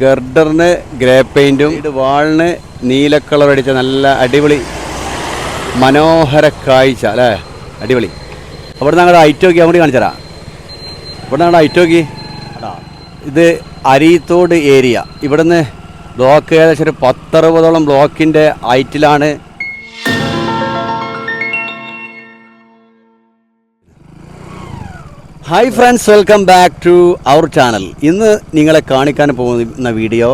ഗർഡറിന് grey പെയിന്റും ഇത് വാളിന് നീല colour അടിച്ച നല്ല അടിപൊളി മനോഹര കാഴ്ച അല്ലേ? അടിപൊളി. അവിടെ നിന്ന് അങ്ങോട്ട് ഐറ്റ് നോക്കി അങ്ങോട്ട് കാണിച്ചരാ ഇവിടെ നിന്ന് ഐറ്റോക്കി ഇത് അരീത്തോട് ഏരിയ. ഇവിടുന്ന് ബ്ലോക്ക് ഏകദേശം ഒരു പത്തറുപതോളം ബ്ലോക്കിന്റെ ഐറ്റിലാണ് hi friends welcome back to our channel ഇന്ന് നിങ്ങളെ കാണിക്കാൻ പോകുന്ന വീഡിയോ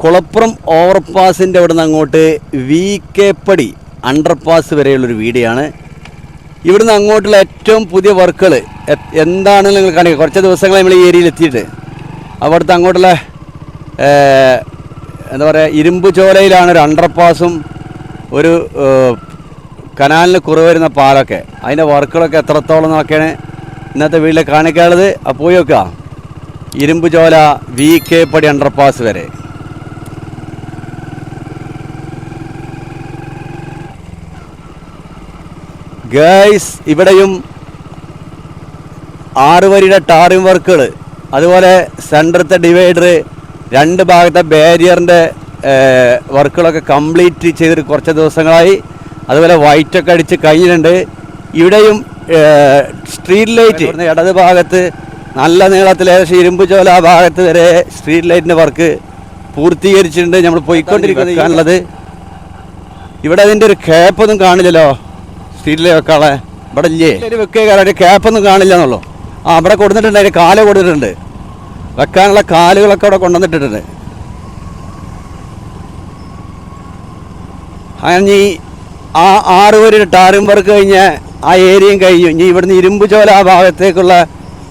കുളപ്പുറം ഓവർപാസിന്റെ അവിടെ നിന്ന് അങ്ങോട്ട് വി കെ പടി അണ്ടർപാസ് വരെയുള്ളൊരു വീഡിയോ ആണ്. ഇവിടുന്ന് അങ്ങോട്ടുള്ള ഏറ്റവും പുതിയ വർക്കുകൾ എന്താണെന്ന് നിങ്ങൾ കാണിക്കുക കുറച്ച് ദിവസങ്ങൾ നമ്മൾ ഈ ഏരിയയിൽ എത്തിയിട്ട്. അവിടുത്തെ അങ്ങോട്ടുള്ള എന്താ പറയുക ഇരുമ്പ് ചോലയിലാണ് ഒരു അണ്ടർപാസും ഒരു കനാലിന് കുറവ് വരുന്ന പാലൊക്കെ. അതിന്റെ വർക്കുകളൊക്കെ എത്രത്തോളം എന്നൊക്കെയാണ് ഇന്നത്തെ വീട്ടിൽ കാണിക്കാനുള്ളത് അപ്പോൾ പോയി വെക്കുക Irumbuchola V K Padi underpass വരെ. ഗേൾസ് ഇവിടെയും ആറ് വരിയുടെ ടാറിംഗ് വർക്കുകൾ. അതുപോലെ സെന്ററത്തെ ഡിവൈഡർ രണ്ട് ഭാഗത്തെ ബാരിയറിന്റെ വർക്കുകളൊക്കെ കംപ്ലീറ്റ് ചെയ്തിട്ട് കുറച്ച് ദിവസങ്ങളായി. അതുപോലെ വൈറ്റൊക്കെ അടിച്ച് കഴിഞ്ഞിട്ടുണ്ട്. ഇവിടെയും സ്ട്രീറ്റ് ലൈറ്റ് ഇടത് ഭാഗത്ത് നല്ല നീളത്തിൽ ഏകദേശം ഇരുമ്പ് ചോല ഭാഗത്ത് വരെ സ്ട്രീറ്റ് ലൈറ്റിന്റെ വർക്ക് പൂർത്തീകരിച്ചിട്ടുണ്ട്. നമ്മൾ പോയിക്കൊണ്ടിരിക്കുന്നത് ഇവിടെ അതിന്റെ ഒരു ക്യാപ്പൊന്നും കാണില്ലല്ലോ. സ്ട്രീറ്റിൽ വെക്കാളെ ഇവിടെ ഇല്ലേ? വെക്കുക ഒരു ക്യാപ്പൊന്നും കാണില്ല എന്നുള്ളൂ. ആ അവിടെ കൊടുത്തിട്ടുണ്ട്. അതിന് കാൽ കൊടുത്തിട്ടുണ്ട്. വെക്കാനുള്ള കാലുകളൊക്കെ അവിടെ കൊണ്ടുവന്നിട്ടിട്ടുണ്ട്. അങ്ങനെ ആ ആറ് പേര് ടാറിം വർക്ക് കഴിഞ്ഞ് ആ ഏരിയയും കഴിഞ്ഞു. ഇനി ഇവിടുന്ന് ഇരുമ്പ് ചോല ആ ഭാഗത്തേക്കുള്ള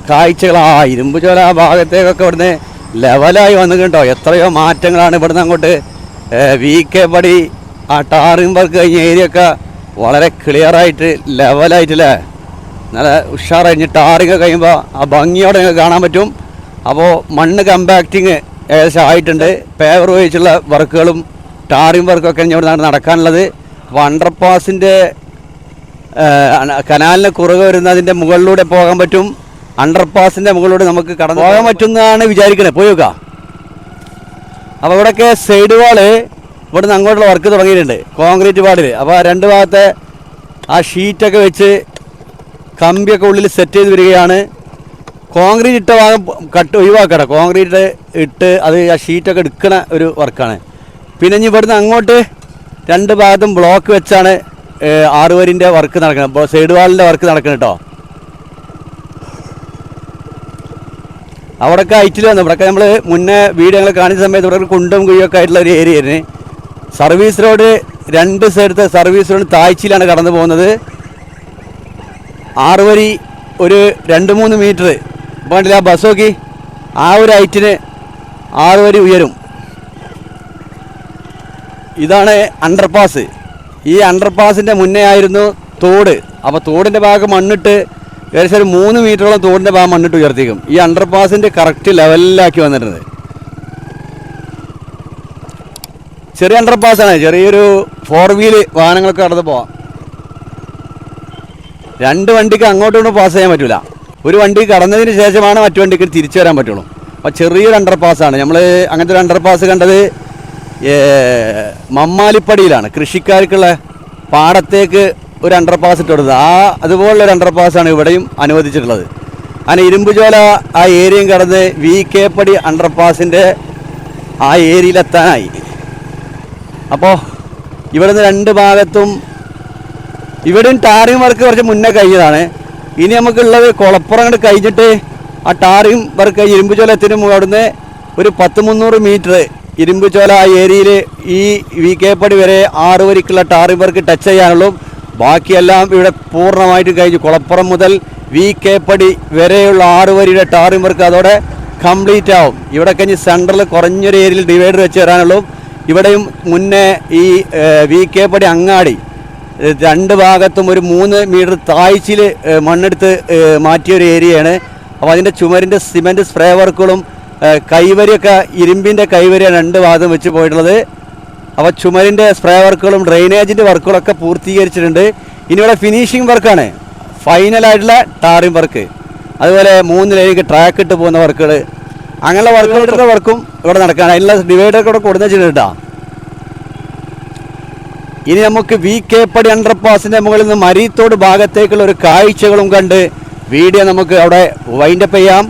കാഴ്ചകൾ ആ ഇരുമ്പ് ചോല ആ ഭാഗത്തേക്കൊക്കെ ഇവിടുന്ന് ലെവലായി വന്നു കേട്ടോ എത്രയോ മാറ്റങ്ങളാണ് ഇവിടുന്ന് അങ്ങോട്ട് വി കെ പടി ആ ടാറിൻ വർക്ക് കഴിഞ്ഞ ഏരിയ ഒക്കെ വളരെ ക്ലിയറായിട്ട് ലെവലായിട്ടില്ലേ നല്ല ഉഷാറായി ടാറിങ് കഴിയുമ്പോൾ ആ ഭംഗിയോടെ കാണാൻ പറ്റും. അപ്പോൾ മണ്ണ് കമ്പാക്റ്റിങ് ഏകദേശം ആയിട്ടുണ്ട്. പേവർ ഉപയോഗിച്ചുള്ള വർക്കുകളും ടാറിങ് വർക്കൊക്കെ ഇവിടെ നടക്കാനുള്ളത്. അപ്പോൾ അണ്ടർപാസിന്റെ കനാലിന് കുറവ് വരുന്നതിന്റെ മുകളിലൂടെ പോകാൻ പറ്റും. അണ്ടർപാസിന്റെ മുകളിലൂടെ നമുക്ക് കടന്നു പോകാൻ പറ്റുന്നതാണ് വിചാരിക്കണേ. പോയി നോക്കാം. അപ്പോൾ ഇവിടെയൊക്കെ സൈഡ് വാൾ ഇവിടെ നിന്ന് അങ്ങോട്ടുള്ള വർക്ക് തുടങ്ങിയിട്ടുണ്ട്. കോൺക്രീറ്റ് വാർഡിൽ അപ്പോൾ ആ രണ്ട് ഭാഗത്തെ ആ ഷീറ്റൊക്കെ വെച്ച് കമ്പിയൊക്കെ ഉള്ളിൽ സെറ്റ് ചെയ്ത് വരികയാണ്. കോൺക്രീറ്റ് ഇട്ട ഭാഗം കട്ട് ഒഴിവാക്കട്ടെ കോൺക്രീറ്റ് ഇട്ട് അത് ആ ഷീറ്റൊക്കെ എടുക്കണ ഒരു വർക്കാണ് പിന്നെ ഇനി ഇവിടുന്ന് അങ്ങോട്ട് രണ്ട് ഭാഗത്തും ബ്ലോക്ക് വെച്ചാണ് ഏഹ്, ആറ് വരിന്റെ വർക്ക് നടക്കുന്നത് സൈഡ് വാളിന്റെ വർക്ക് നടക്കണം കേട്ടോ അവിടെയൊക്കെ അയച്ചില്ല വന്നു. ഇവിടെയൊക്കെ നമ്മൾ മുന്നേ വീട് ഞങ്ങൾ കാണിച്ച സമയത്ത് ഇവിടെ കുണ്ടും കുഴിയൊക്കെ ആയിട്ടുള്ള ഒരു ഏരിയ സർവീസ് റോഡ് രണ്ട് സൈഡത്തെ സർവീസ് റോഡ് താഴ്ചയിലാണ് കടന്നു പോകുന്നത്. ആറ് വരി ഒരു രണ്ട് മൂന്ന് മീറ്റർ. ഇപ്പോൾ കണ്ടില്ല ആ ബസ് നോക്കി. ആ ഒരു ഹൈറ്റിന് ആറ് വരി ഉയരും. ഇതാണ് അണ്ടർപാസ് ഈ അണ്ടർപാസിന്റെ മുന്നേ ആയിരുന്നു തോട്. അപ്പോൾ തോടിന്റെ ഭാഗം മണ്ണിട്ട് ഏകദേശം ഒരു മൂന്ന് മീറ്ററോളം തോടിന്റെ ഭാഗം മണ്ണിട്ട് ഉയർത്തിക്കും ഈ അണ്ടർപാസിന്റെ കറക്റ്റ് ലെവലിലാക്കി വന്നിരുന്നത്. ചെറിയ അണ്ടർപാസാണ് ചെറിയൊരു ഫോർ വീൽ വാഹനങ്ങളൊക്കെ കടന്ന് പോവാം. രണ്ട് വണ്ടിക്ക് അങ്ങോട്ടും ഇങ്ങോട്ടും പാസ് ചെയ്യാൻ പറ്റില്ല ഒരു വണ്ടി കടന്നതിന് ശേഷമാണ് മറ്റു വണ്ടിക്ക് തിരിച്ചു വരാൻ പറ്റുള്ളൂ. അപ്പോൾ ചെറിയൊരു അണ്ടർപാസാണ് നമ്മൾ അങ്ങനത്തെ ഒരു അണ്ടർപാസ് കണ്ടത് മമ്മാലിപ്പടിയിലാണ്. കൃഷിക്കാർക്കുള്ള പാടത്തേക്ക് ഒരു അണ്ടർപാസ് ഇട്ട് കൊടുത്തത് ആ അതുപോലുള്ള ഒരു അണ്ടർപാസ്സാണ് ഇവിടെയും അനുവദിച്ചിട്ടുള്ളത്. അങ്ങനെ ഇരുമ്പുചോല ആ ഏരിയയും കടന്ന് വി കെ പടി അണ്ടർപാസിന്റെ ആ ഏരിയയിലെത്താനായി. അപ്പോൾ ഇവിടുന്ന് രണ്ട് ഭാഗത്തും ഇവിടെയും ടാറിങ് വർക്ക് കുറച്ച് മുന്നേ കഴിഞ്ഞതാണ്. ഇനി നമുക്കുള്ളത് കുളപ്പുറം അങ്ങോട്ട് കഴിഞ്ഞിട്ട് ആ ടാറിങ് വർക്ക് ഇരുമ്പുചോല എത്തിന് അവിടുന്ന് ഒരു പത്ത് മുന്നൂറ് മീറ്റർ ഇരുമ്പുചോല ഏരിയയിൽ ഈ വി കെ പടി വരെ ആറ് വരിക്കുള്ള ടാറിങ് വർക്ക് ടച്ച് ചെയ്യാനുള്ളൂ. ബാക്കിയെല്ലാം ഇവിടെ പൂർണമായിട്ടും കഴിഞ്ഞു. കുളപ്പുറം മുതൽ വി കെ പടി വരെയുള്ള ആറ് വരിയുടെ ടാറിങ് വർക്ക് അതോടെ കംപ്ലീറ്റ് ആവും. ഇവിടെ കഴിഞ്ഞ് സെൻട്രൽ കുറഞ്ഞൊരു ഏരിയയിൽ ഡിവൈഡർ വെച്ച് തരാനുള്ളൂ ഇവിടെയും മുന്നേ ഈ വി കെ പടി അങ്ങാടി രണ്ട് ഭാഗത്തും ഒരു മൂന്ന് മീറ്റർ താഴ്ചയിൽ മണ്ണെടുത്ത് മാറ്റിയൊരു ഏരിയയാണ്. അപ്പോൾ അതിന്റെ ചുമരിന്റെ സിമെന്റ് സ്പ്രേ വർക്കുകളും കൈവരിയൊക്കെ ഇരുമ്പിന്റെ കൈവരിയാണ് രണ്ട് ഭാഗം വെച്ച് പോയിട്ടുള്ളത്. അപ്പോൾ ചുമരിന്റെ സ്പ്രേ വർക്കുകളും ഡ്രെയിനേജിന്റെ വർക്കുകളൊക്കെ പൂർത്തീകരിച്ചിട്ടുണ്ട്. ഇനി ഇവിടെ ഫിനിഷിംഗ് വർക്കാണ്. ഫൈനലായിട്ടുള്ള ടാറിംഗ് വർക്ക്. അതുപോലെ മൂന്ന് ലൈനിലേക്ക് ട്രാക്ക് ഇട്ട് പോകുന്ന വർക്കുകൾ. അങ്ങനെയുള്ള വർക്കുകളുടെ വർക്കും ഇവിടെ നടക്കുകയാണ് അതിനുള്ള ഡിവൈഡർ കൂടെ വെച്ചിട്ടുണ്ട് വെച്ചിട്ടാ ഇനി നമുക്ക് വി കെ പടി അണ്ടർപാസിന്റെ മുകളിൽ നിന്ന് മരീത്തോട് ഭാഗത്തേക്കുള്ള ഒരു കാഴ്ചകളും കണ്ട് വീഡിയോ നമുക്ക് അവിടെ വൈൻഡപ്പ് ചെയ്യാം.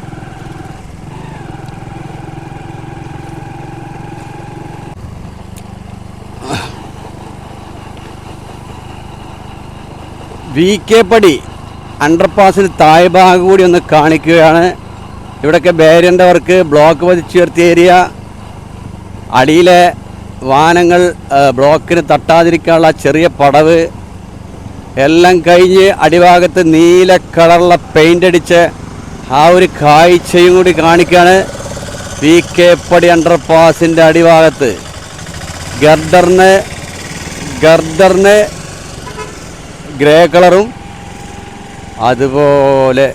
വി കെ പടി അണ്ടർപാസിന് താഴെ ഭാഗം കൂടി ഒന്ന് കാണിക്കുകയാണ്. ഇവിടെയൊക്കെ ബാരിയറിന്റെ വർക്ക് ബ്ലോക്ക് പതിച്ചുയർത്തിയ ഏരിയ അടിയിലെ വാഹനങ്ങൾ ബ്ലോക്കിന് തട്ടാതിരിക്കാനുള്ള ചെറിയ പടവ്. എല്ലാം കഴിഞ്ഞ് അടിഭാഗത്ത് നീല കളറുള്ള പെയിന്റ് അടിച്ച് ആ ഒരു കാഴ്ചയും കൂടി കാണിക്കുകയാണ് വി കെ പടി അണ്ടർപാസിന്റെ അടിഭാഗത്ത്. ഗർഡറിന് ഗർഡറിന് ഗ്രേ കളറും അതുപോലെ.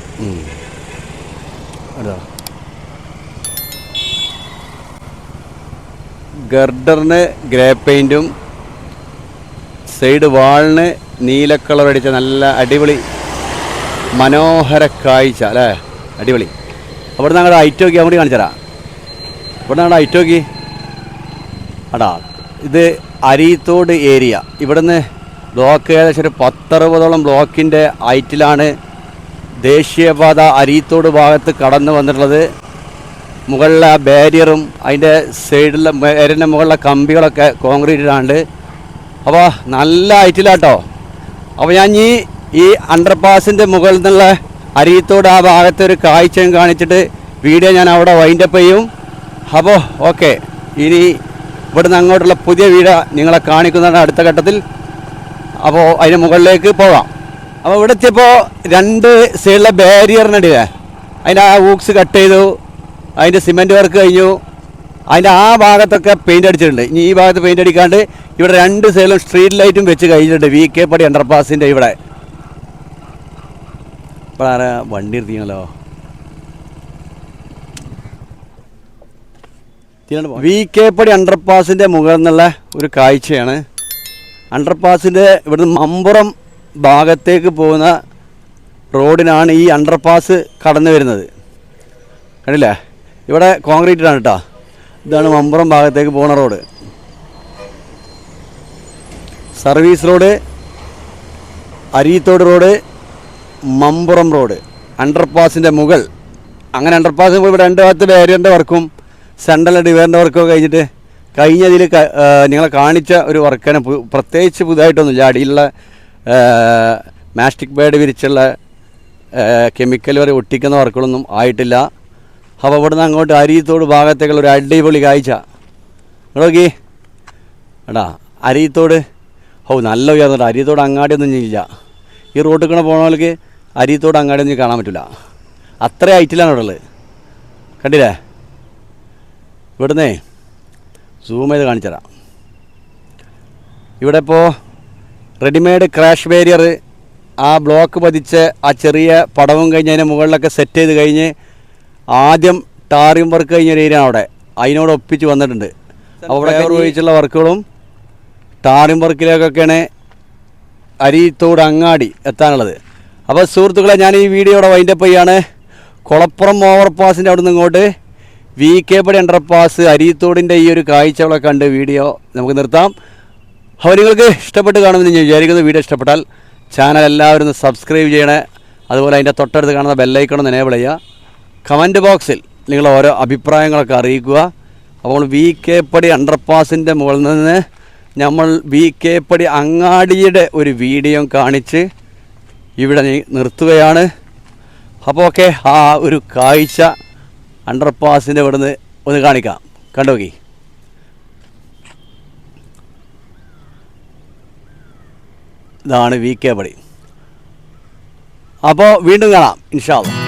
ഗർഡറിന് ഗ്രേ പെയിന്റും സൈഡ് വാളിന് നീല കളർ അടിച്ച നല്ല അടിപൊളി മനോഹര കാഴ്ച അല്ലേ? അടിപൊളി. അവിടെ നിന്ന് അങ്ങോട്ട് ഐറ്റ് നോക്കി അങ്ങോട്ട് കാണിച്ചരാ ഇവിടെ നിന്ന് ഐറ്റ് നോക്കി. അടാ ഇത് അരീത്തോട് ഏരിയ. ഇവിടുന്ന് ബ്ലോക്ക് ഏകദേശം ഒരു പത്തറുപതോളം ബ്ലോക്കിന്റെ ഹൈറ്റിലാണ് ദേശീയപാത അരീത്തോട് ഭാഗത്ത് കടന്നു വന്നിട്ടുള്ളത്. മുകളിലെ ബാരിയറും അതിന്റെ സൈഡിലെ ബാരിയറിന്റെ മുകളിലെ കമ്പികളൊക്കെ കോൺക്രീറ്റിലാണ്. അപ്പോൾ നല്ല ഹൈറ്റിലാട്ടോ. അപ്പോൾ ഞാൻ ഈ ഈ അണ്ടർപാസിന്റെ മുകളിൽ നിന്നുള്ള അരീത്തോട് ആ ഭാഗത്തെ ഒരു കാഴ്ചയും കാണിച്ചിട്ട് വീഡിയോ ഞാൻ അവിടെ വൈൻഡപ്പ് ചെയ്യും. അപ്പോൾ ഓക്കെ ഇനി ഇവിടുന്ന് അങ്ങോട്ടുള്ള പുതിയ വീഡിയോ നിങ്ങളെ കാണിക്കുന്നതാണ് അടുത്ത ഘട്ടത്തിൽ. അപ്പോൾ അതിന് മുകളിലേക്ക് പോകാം അപ്പോൾ ഇവിടെ എത്തിയപ്പോൾ രണ്ട് സൈഡിലെ ബാരിയറിനടിയിലെ അതിന്റെ ആ ഊക്സ് കട്ട് ചെയ്തു. അതിന്റെ സിമെന്റ് വർക്ക് കഴിഞ്ഞു. അതിന്റെ ആ ഭാഗത്തൊക്കെ പെയിന്റ് അടിച്ചിട്ടുണ്ട്. ഇനി ഈ ഭാഗത്ത് പെയിന്റ് അടിക്കാണ്ട് ഇവിടെ രണ്ട് സൈഡിലും സ്ട്രീറ്റ് ലൈറ്റും വെച്ച് കഴിഞ്ഞിട്ടുണ്ട്. വി കെ പടി അണ്ടർപാസിന്റെ ഇവിടെ. ഇപ്പോഴാണ് വണ്ടി നിർത്തിയാണല്ലോ വി കെ പടി അണ്ടർപാസിന്റെ മുകളിൽ നിന്നുള്ള ഒരു കാഴ്ചയാണ്. അണ്ടർപാസിന്റെ ഇവിടുന്ന് മമ്പുറം ഭാഗത്തേക്ക് പോകുന്ന റോഡിനാണ് ഈ അണ്ടർപാസ് കടന്നു വരുന്നത്. കണ്ടില്ലേ? ഇവിടെ കോൺക്രീറ്റിലാണ് കേട്ടോ ഇതാണ് മമ്പുറം ഭാഗത്തേക്ക് പോകുന്ന road. Service road Areethod road Mampuram road. അണ്ടർപാസിന്റെ മുകൾ. അങ്ങനെ അണ്ടർപാസ് ഇവിടെ രണ്ട് ഭാഗത്ത് ബാരിയറിന്റെ വർക്കും സെൻട്രൽ ഡിവേറിന്റെ വർക്കും കഴിഞ്ഞിട്ട് കഴിഞ്ഞതിൽ നിങ്ങളെ കാണിച്ച ഒരു വർക്കിനെ പ്രത്യേകിച്ച് പുതുതായിട്ടൊന്നുമില്ല. അടിയിലുള്ള മാസ്റ്റിക് ബേഡ് വിരിച്ചുള്ള കെമിക്കൽ വരെ ഒട്ടിക്കുന്ന വർക്കുകളൊന്നും ആയിട്ടില്ല. അപ്പോൾ ഇവിടുന്ന് അങ്ങോട്ട് അരിയത്തോട് ഭാഗത്തേക്കുള്ള ഒരു അടിപൊളി കാഴ്ച. നോക്കി. എടാ അരീത്തോട് ഓ നല്ല ഉയർന്നിട്ട് അരീത്തോട് അങ്ങാടിയൊന്നും ഇല്ല. ഈ റോട്ടിൽ കൂടെ പോകണവർക്ക് അരീത്തോട് അങ്ങാടിയൊന്നും കാണാൻ പറ്റില്ല അത്ര ഹൈറ്റിലാണ് ഇവിടെ ഉള്ളത്. കണ്ടില്ലേ? ഇവിടുന്നേ സൂം ചെയ്ത് കാണിച്ചു തരാം. ഇവിടെ ഇപ്പോൾ റെഡിമെയ്ഡ് ക്രാഷ് ബാരിയർ ആ ബ്ലോക്ക് പതിച്ച് ആ ചെറിയ പടവും കഴിഞ്ഞ് അതിന്റെ മുകളിലൊക്കെ സെറ്റ് ചെയ്ത് കഴിഞ്ഞ് ആദ്യം ടാറിയും വർക്ക് കഴിഞ്ഞ ഒരു ഏരിയ അവിടെ. അതിനോട് ഒപ്പിച്ച് വന്നിട്ടുണ്ട്. അവിടെ ഉപയോഗിച്ചുള്ള വർക്കുകളും ടാറിയും വർക്കിലേക്കൊക്കെയാണ് അരിത്തോട് അങ്ങാടി എത്താനുള്ളത്. അപ്പോൾ സുഹൃത്തുക്കളെ ഞാൻ ഈ വീഡിയോ വീഡിയോയുടെ വൈൻഡപ്പ് ചെയ്യാണ്. കുളപ്പുറം ഓവർപാസിന്റെ അവിടെ നിന്ന് ഇങ്ങോട്ട് വി കെ പടി അണ്ടർപാസ് അരിത്തോടിന്റെ ഈ ഒരു കാഴ്ചകളൊക്കെ കണ്ട് വീഡിയോ നമുക്ക് നിർത്താം. അപ്പോൾ നിങ്ങൾക്ക് ഇഷ്ടപ്പെട്ട് കാണുമെന്ന് ഞാൻ വിചാരിക്കുന്നു. വീഡിയോ ഇഷ്ടപ്പെട്ടാൽ ചാനൽ എല്ലാവരും ഒന്ന് സബ്സ്ക്രൈബ് ചെയ്യണേ. അതുപോലെ അതിന്റെ തൊട്ടടുത്ത് കാണുന്ന ബെല്ലൈക്കണം എനേബിൾ ചെയ്യുക. കമന്റ് ബോക്സിൽ നിങ്ങൾ ഓരോ അഭിപ്രായങ്ങളൊക്കെ അറിയിക്കുക. അപ്പോൾ വി കെ പടി അണ്ടർപാസിന്റെ മുകളിൽ നിന്ന് നമ്മൾ വി കെ പടി അങ്ങാടിയുടെ ഒരു വീഡിയോ കാണിച്ച് ഇവിടെ നിർത്തുകയാണ്. അപ്പോൾ ഓക്കെ ആ ഒരു കാഴ്ച അണ്ടർപാസിന്റെ ഇവിടുന്ന് ഒന്ന് കാണിക്കാം. കണ്ടോക്കി ഇതാണ് വി കെ പടി അപ്പോൾ വീണ്ടും കാണാം ഇൻഷാല്ല